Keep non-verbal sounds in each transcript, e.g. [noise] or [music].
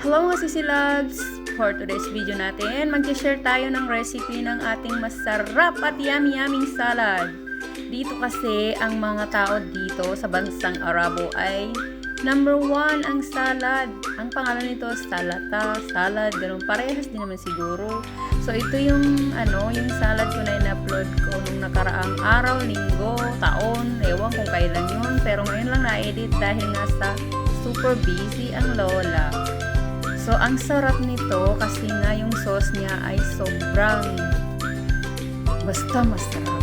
Hello mga Sisi Loves! For today's video natin, mag-share tayo ng recipe ng ating masarap at yummy-yuming salad. Dito kasi, ang mga tao dito sa bansang Arabo ay number one ang salad. Ang pangalan nito, salata, salad, ganun. Parehas din naman siguro. So, ito yung, ano, yung salad ko na in-upload ko nung nakaraang araw, linggo, taon, ewan kung kailan yun. Pero ngayon lang na-edit dahil nasa super busy ang lola. So, ang sarap nito kasi nga yung sauce niya ay sobrang basta masarap.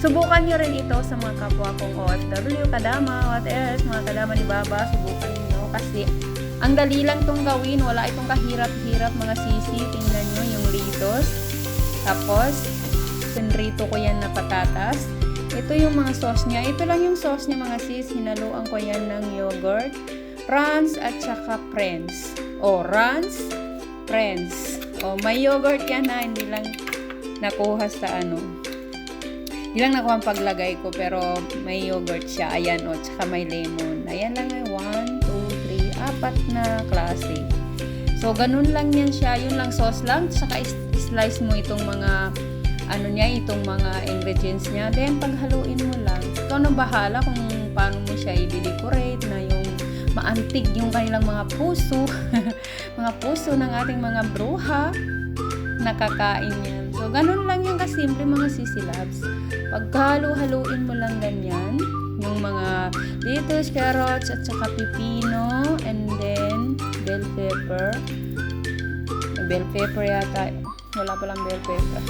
Subukan nyo rin ito sa mga kapwa kong OFW, kadama, what else, mga kadama ni Baba, subukan nyo kasi ang dali lang tong gawin, wala itong kahirap-hirap mga sisi, tingnan nyo yung litos. Tapos, pinrito ko yan na patatas. Ito yung mga sauce niya. Ito lang yung sauce niya mga sis. Hinaluan ko yan ng yogurt, Rans at saka Friends. O, Rans, Friends. O, may yogurt yan na hindi lang nakuha sa ano. Hindi lang nakuha ang paglagay ko pero may yogurt siya. Ayan o, tsaka may lemon. Ayan lang ay 1, 2, 3, apat na klase. So, ganun lang yan siya. Yun lang sauce lang. Tsaka slice mo itong mga ano niya, itong mga ingredients niya. Then, paghaluin mo lang. Ikaw na bahala kung paano mo siya i-decorate na yung maantig yung kanilang mga puso. [laughs] mga puso ng ating mga bruha. Nakakain yan. So, ganun lang yung kasimple mga sisilabs. Pagkahalo-haluin mo lang ganyan, yung mga lettuce, carrots, at saka pipino, and then bell pepper. Bell pepper yata. Wala palang bell pepper.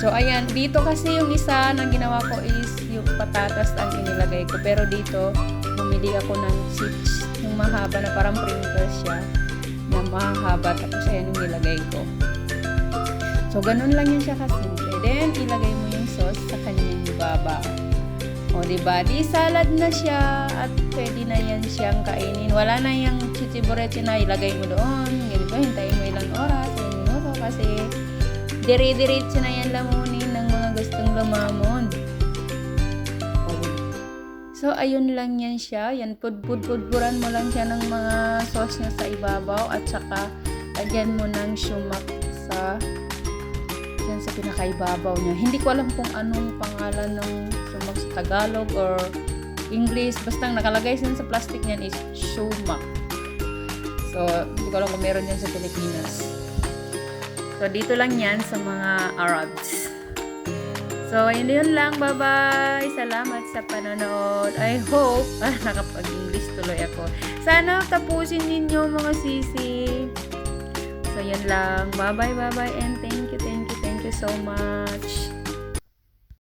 So, ayan. Dito kasi yung isa na ginawa ko is yung patatas ang inilagay ko. Pero dito, bumili ako ng chips. Yung mahaba na parang printer siya. Na mahaba. Tapos, ayan yung nilagay ko. So, ganun lang yun siya kasimple. Then, ilagay mo yung sauce sa kanyang baba. O, diba? Di salad na siya at pwede na yan siyang kainin. Wala na yung chichiburete na ilagay mo doon. Ganito, hintayin mo ilang oras, ilang minuto kasi dire-diretso na yan lamunin ng mga gustong lumamon. So, ayun lang yan siya. Yan, pud-pud-pudburan mo lang siya ng mga sauce niya sa ibabaw at saka lagyan mo ng sumak sa yan sa pinakaibabaw niya. Hindi ko alam kung anong pangalan ng sumak sa Tagalog or English. Basta nakalagay din sa plastic niyan is sumak. So, hindi ko alam kung meron yan sa Pilipinas. So, dito lang yan sa mga Arabs. So, ayun yun lang. Bye-bye! Salamat sa panonood. I hope, ah, [laughs] nakapag-English tuloy ako. Sana tapusin ninyo mga sisi. So, yun lang. Bye-bye, bye-bye, and thank you, thank you, thank you so much.